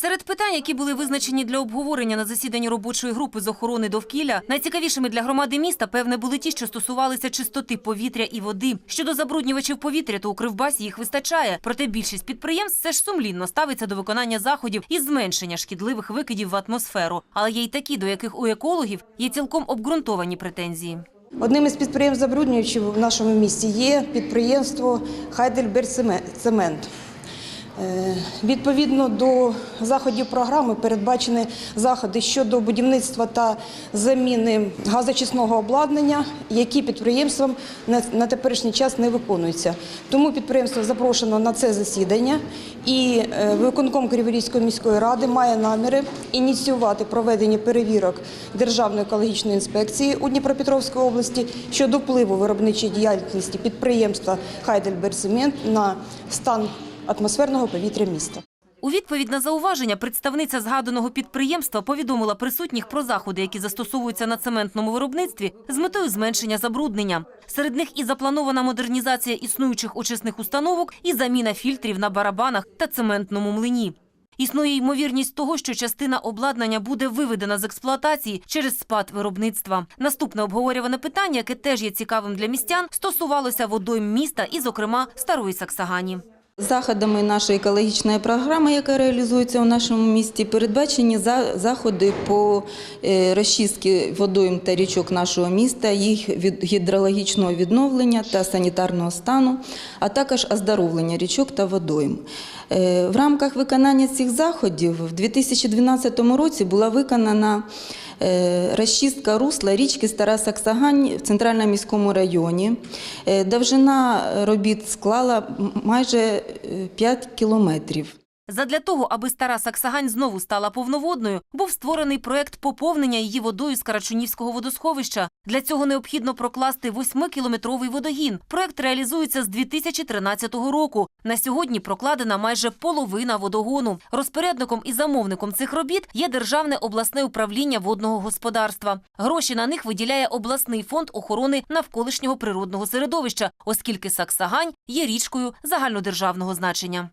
Серед питань, які були визначені для обговорення на засіданні робочої групи з охорони довкілля, найцікавішими для громади міста, певне, були ті, що стосувалися чистоти повітря і води. Щодо забруднювачів повітря, то у Кривбасі їх вистачає. Проте більшість підприємств все ж сумлінно ставиться до виконання заходів із зменшення шкідливих викидів в атмосферу. Але є й такі, до яких у екологів є цілком обґрунтовані претензії. Одним із підприємств забруднювачів в нашому місті є підприємство Хайдельбергцемент. Е, Відповідно до заходів програми передбачені заходи щодо будівництва та заміни газочисного обладнання, які підприємством на- теперішній час не виконуються. Тому підприємство запрошено на це засідання, і е, виконком Криворізької міської ради має наміри ініціювати проведення перевірок Державної екологічної інспекції у Дніпропетровській області щодо впливу виробничої діяльності підприємства Хайдельбергцемент на стан атмосферного повітря міста. У відповідь на зауваження представниця згаданого підприємства повідомила присутніх про заходи, які застосовуються на цементному виробництві з метою зменшення забруднення. Серед них і запланована модернізація існуючих очисних установок, і заміна фільтрів на барабанах та цементному млині. Існує ймовірність того, що частина обладнання буде виведена з експлуатації через спад виробництва. Наступне обговорюване питання, яке теж є цікавим для містян, стосувалося водойм міста і, зокрема, старої Саксагані. Заходами нашої екологічної програми, яка реалізується у нашому місті, передбачені за- заходи по е, розчистці водойм та річок нашого міста, їх від гідрологічного відновлення та санітарного стану, а також оздоровлення річок та водойм. Е, В рамках виконання цих заходів в 2012 році була виконана розчистка русла річки Стара Саксагань в центральному міському районі. Е, Довжина робіт склала майже е, 5 кілометрів. Задля того, аби стара Саксагань знову стала повноводною, був створений проект поповнення її водою з Карачунівського водосховища. Для цього необхідно прокласти 8-кілометровий водогін. Проект реалізується з 2013 року. На сьогодні прокладена майже половина водогону. Розпорядником і замовником цих робіт є Державне обласне управління водного господарства. Гроші на них виділяє обласний фонд охорони навколишнього природного середовища, оскільки Саксагань є річкою загальнодержавного значення.